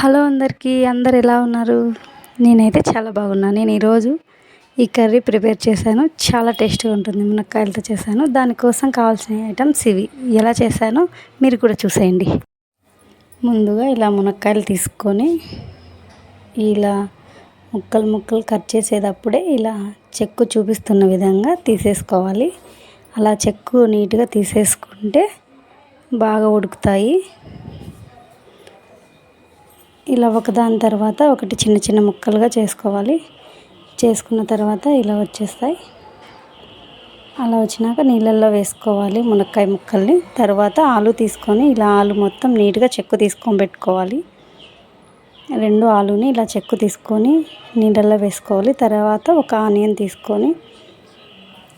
Hello అందరికీ అందరు ఎలా ఉన్నారు? నేనైతే చాలా బాగున్నాను నేను ఈరోజు ఈ కర్రీ ప్రిపేర్ చేశాను. చాలా టేస్ట్గా ఉంటుంది. మునక్కాయలతో చేశాను. దానికోసం కావాల్సిన ఐటమ్స్ ఇవి ఎలా చేశానో మీరు కూడా చూసేయండి. ముందుగా ఇలా మునక్కాయలు తీసుకొని ఇలా ముక్కలు ముక్కలు కట్ చేసేటప్పుడే ఇలా చెక్కు చూపిస్తున్న విధంగా తీసేసుకోవాలి. అలా చెక్కు నీట్గా తీసేసుకుంటే బాగా ఉడుకుతాయి. ఇలా ఒకదాని తర్వాత ఒకటి చిన్న చిన్న ముక్కలుగా చేసుకోవాలి. చేసుకున్న తర్వాత ఇలా వచ్చేస్తాయి. అలా వచ్చినాక నీళ్ళల్లో వేసుకోవాలి మునక్కాయ ముక్కల్ని. తర్వాత ఆలు తీసుకొని ఇలా ఆలు మొత్తం నీట్గా చెక్కు తీసుకొని పెట్టుకోవాలి. రెండు ఆలుని ఇలా చెక్కు తీసుకొని నీళ్ళల్లో వేసుకోవాలి. తర్వాత ఒక ఆనియన్ తీసుకొని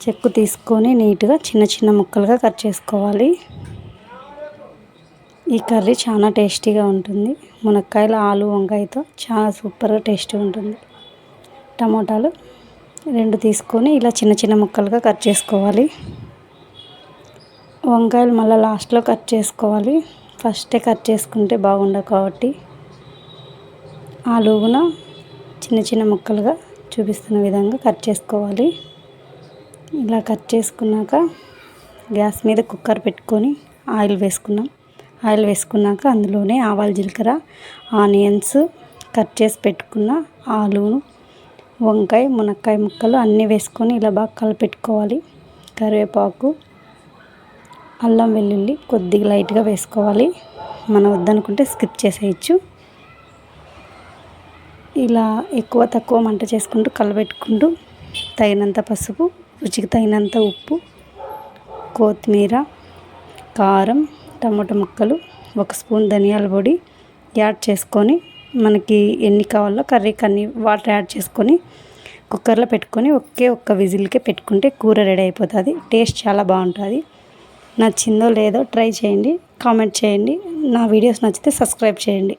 చెక్కు తీసుకొని నీట్గా చిన్న చిన్న ముక్కలుగా కట్ చేసుకోవాలి. ఈ కర్రీ చాలా టేస్టీగా ఉంటుంది. మునక్కాయలు ఆలు వంకాయతో చాలా సూపర్గా టేస్టీ ఉంటుంది. టమోటాలు రెండు తీసుకొని ఇలా చిన్న చిన్న ముక్కలుగా కట్ చేసుకోవాలి. వంకాయలు మళ్ళీ లాస్ట్లో కట్ చేసుకోవాలి. ఫస్టే కట్ చేసుకుంటే బాగుండదు కాబట్టి. ఆలు కూడా చిన్న చిన్న ముక్కలుగా చూపిస్తున్న విధంగా కట్ చేసుకోవాలి. ఇలా కట్ చేసుకున్నాక గ్యాస్ మీద కుక్కర్ పెట్టుకొని ఆయిల్ వేసుకున్నాం. ఆయిల్ వేసుకున్నాక అందులోనే ఆవాలు జీలకర్ర ఆనియన్స్ కట్ చేసి పెట్టుకున్న ఆలు వంకాయ మునక్కాయ ముక్కలు అన్నీ వేసుకొని ఇలా బాగా కలిపెట్టుకోవాలి. కరివేపాకు అల్లం వెల్లుల్లి కొద్దిగా లైట్గా వేసుకోవాలి. మనం వద్దనుకుంటే స్కిప్ చేసేయచ్చు. ఇలా ఎక్కువ తక్కువ మంట చేసుకుంటూ కలబెట్టుకుంటూ తగినంత పసుపు రుచికి తగినంత ఉప్పు కొత్తిమీర కారం టమాటా ముక్కలు ఒక స్పూన్ ధనియాల పొడి యాడ్ చేసుకొని మనకి ఎన్ని కావాలో కర్రీకి అన్ని వాటర్ యాడ్ చేసుకొని కుక్కర్లో పెట్టుకొని ఒకే ఒక్క విజిల్కే పెట్టుకుంటే కూర రెడీ అయిపోతుంది. టేస్ట్ చాలా బాగుంటుంది. నచ్చిందో లేదో ట్రై చేయండి కామెంట్ చేయండి. నా వీడియోస్ నచ్చితే సబ్స్క్రైబ్ చేయండి.